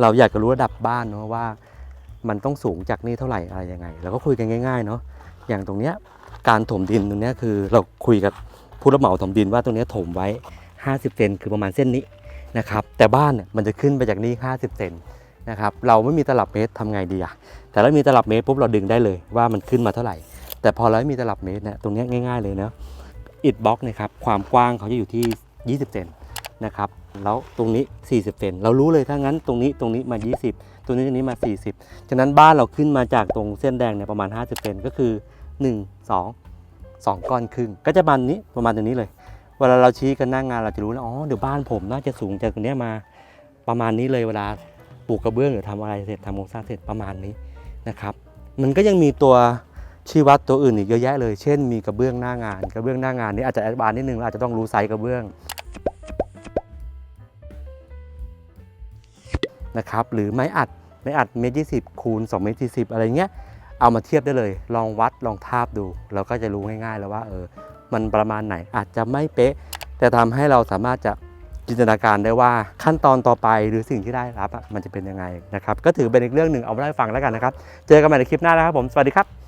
เราอยากจะรู้ระดับบ้านเนาะว่า มันต้องสูงจากนี่เท่าไหร่อะไรยังไงเราก็คุยกันง่ายๆเนาะอย่างตรงเนี้ยการถมดินตรงเนี้ยคือเราคุยกับผู้รับเหมาถมดินว่าตรงเนี้ยถมไว้ 50 เซนคือประมาณเส้นนี้นะครับแต่บ้านเนี่ยมันจะขึ้นไปจากนี่50 เซนนะครับเราไม่มีตลับเมตรทำไงดีอะแต่ถ้ามีตลับเมตรปุ๊บเราดึงได้เลยว่ามันขึ้นมาเท่าไหร่ แต่พอเราไม่มีตลับเมตรเนี่ยตรงเนี้ยง่าย ๆเลยเนาะอิฐบล็อกนะครับความกว้างเขาจะอยู่ที่ 20 เซน นะครับแล้วตรงนี้ 40เซนเรารู้เลยถ้างั้นตรงนี้ตรงนี้มา 20 ตรงนี้ตรงนี้มา 40 ฉะนั้นบ้านเราขึ้นมาจากตรงเส้นแดงเนี่ยประมาณ 50เซนก็คือ 1 2 2 ก้อนครึ่งก็จะประมาณนี้ประมาณตรงนี้เลย เวลาเราชี้กันหน้างานเราจะรู้แล้วอ๋อเดี๋ยวบ้านผมน่าจะสูงจากตรงเนี้ยมาประมาณนี้เลยเวลาปลูกกระเบื้องหรือทำอะไรเสร็จทำโครงสร้างเสร็จประมาณนี้นะครับ มันก็ยังมีตัวชี้วัดตัวอื่นอีกเยอะแยะเลย เช่นมีกระเบื้องหน้างาน กระเบื้องหน้างานนี้อาจจะแอดวานซ์นิดนึงเราอาจจะต้องรู้ไซส์กระเบื้อง นะครับหรือไม้อัดไม้อัดเมตรยี่สิบคูณ2เมตรสี่สิบอะไรเงี้ยเอามาเทียบได้เลย ลองวัดลองทาบดู เราก็จะรู้ง่ายๆแล้วว่าเออมันประมาณไหนอาจจะไม่เป๊ะ แต่ทำให้เราสามารถจะจินตนาการได้ว่าขั้นตอนต่อไปหรือสิ่งที่ได้รับมันจะเป็นยังไงนะครับก็ถือเป็นอีกเรื่องหนึ่งเอาไว้ให้ฟังแล้วกันนะครับ เจอกันใหม่ในคลิปหน้านะครับผมสวัสดีครับ